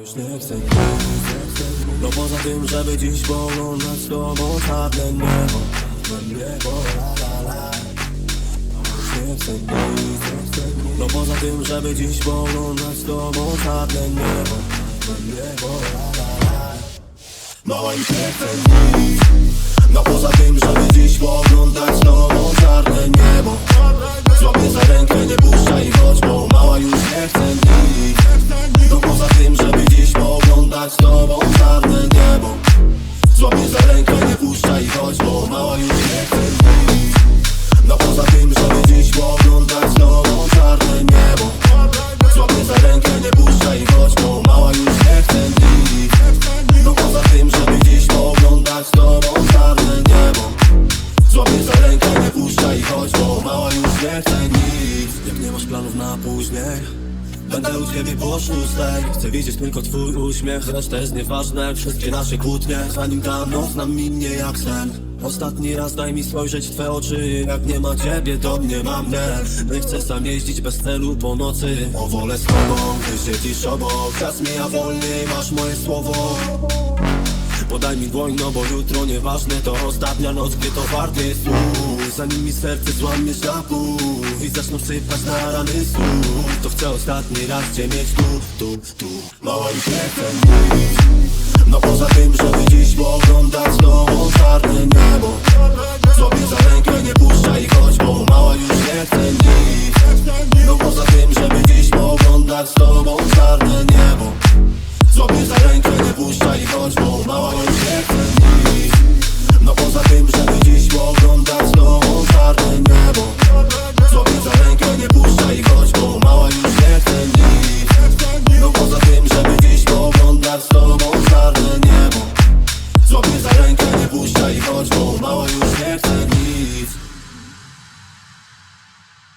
już nie chcę No poza tym, żeby dziś pooglądać z tobą czarne niebo niebo, la la la. Już nie chcę No poza tym, żeby dziś pooglądać z tobą czarne niebo niebo, la la la. Mała już nie chcę nic Będę u ciebie po szóstej. Chcę widzieć tylko twój uśmiech. Reszta jest nieważne, wszystkie nasze kłótnie Zanim ta noc nam minie jak sen. Ostatni raz daj mi spojrzeć w twe oczy. Jak nie ma ciebie, to mnie mam mnie Nie chcę sam jeździć bez celu po nocy. O wolę z tobą, ty siedzisz obok. Czas mija wolniej, masz moje słowo Podaj mi dłoń, no bo jutro nieważne To ostatnia noc, gdzie to warte jest słów. Zanim mi serce złamie szlaku I zaczną sypać na rany słów. To chcę ostatni raz cię mieć tu, tu, tu. Mała chcę nic No poza tym, żeby dziś pooglądać z tobą czarne niebo. Złapię za rękę, nie puszczaj chodź, bo mała już nie chce nic. No poza tym, żeby dziś pooglądać z tobą nie puszczaj chodź, bo mała już nie chce No poza tym, żeby dziś pooglądać z tobą czarne niebo. Złapię za rękę, nie puszczaj chodź, bo mała już nie chce No poza tym, żeby dziś pooglądać z tobą czarne niebo. Złapię za rękę, nie puszczaj chodź, bo mała już